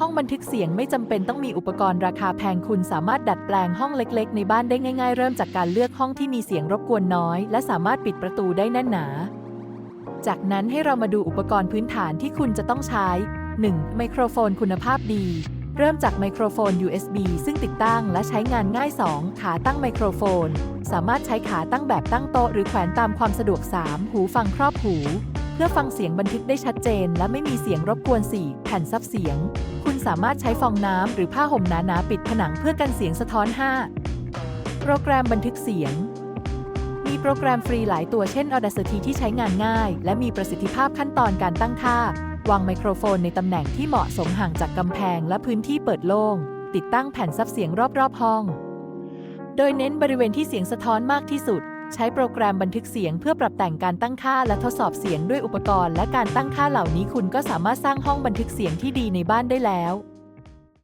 ห้องบันทึกเสียงไม่จำเป็นต้องมีอุปกรณ์ราคาแพงคุณสามารถดัดแปลงห้องเล็กๆ ในบ้านได้ง่าย ๆ เริ่มจากการเลือกห้องที่มีเสียงรบกวนน้อย และสามารถปิดประตูได้แน่นหนา จากนั้นให้เรามาดูอุปกรณ์พื้นฐานที่คุณจะต้องใช้ 1. ไมโครโฟนคุณภาพดี เริ่มจากไมโครโฟน USB ซึ่งติดตั้งและใช้งานง่าย 2. ขาตั้งไมโครโฟน สามารถใช้ขาตั้งแบบตั้งโต๊ะหรือแขวนตามความสะดวก 3. หูฟังครอบหู เพื่อฟังเสียงบันทึกได้ชัดเจน และไม่มีเสียงรบกวน 4. แผ่นซับเสียง คุณสามารถใช้ฟองน้ำหรือผ้าห่มหนาๆปิดผนังเพื่อกันเสียงสะท้อน 5. โปรแกรมบันทึกเสียง มีโปรแกรมฟรีหลายตัวเช่น Audacity ที่ใช้งานง่าย และมีประสิทธิภาพขั้นตอนการตั้งค่า วางไมโครโฟนในตำแหน่งที่เหมาะสมห่างจากกำแพงและพื้นที่เปิดโล่ง ติดตั้งแผ่นซับเสียงรอบๆห้อง โดยเน้นบริเวณที่เสียงสะท้อนมากที่สุด ใช้โปรแกรมบันทึกเสียงเพื่อปรับแต่งการตั้งค่าและทดสอบเสียงด้วยอุปกรณ์ และการตั้งค่าเหล่านี้คุณก็สามารถสร้างห้องบันทึกเสียงที่ดีในบ้านได้แล้ว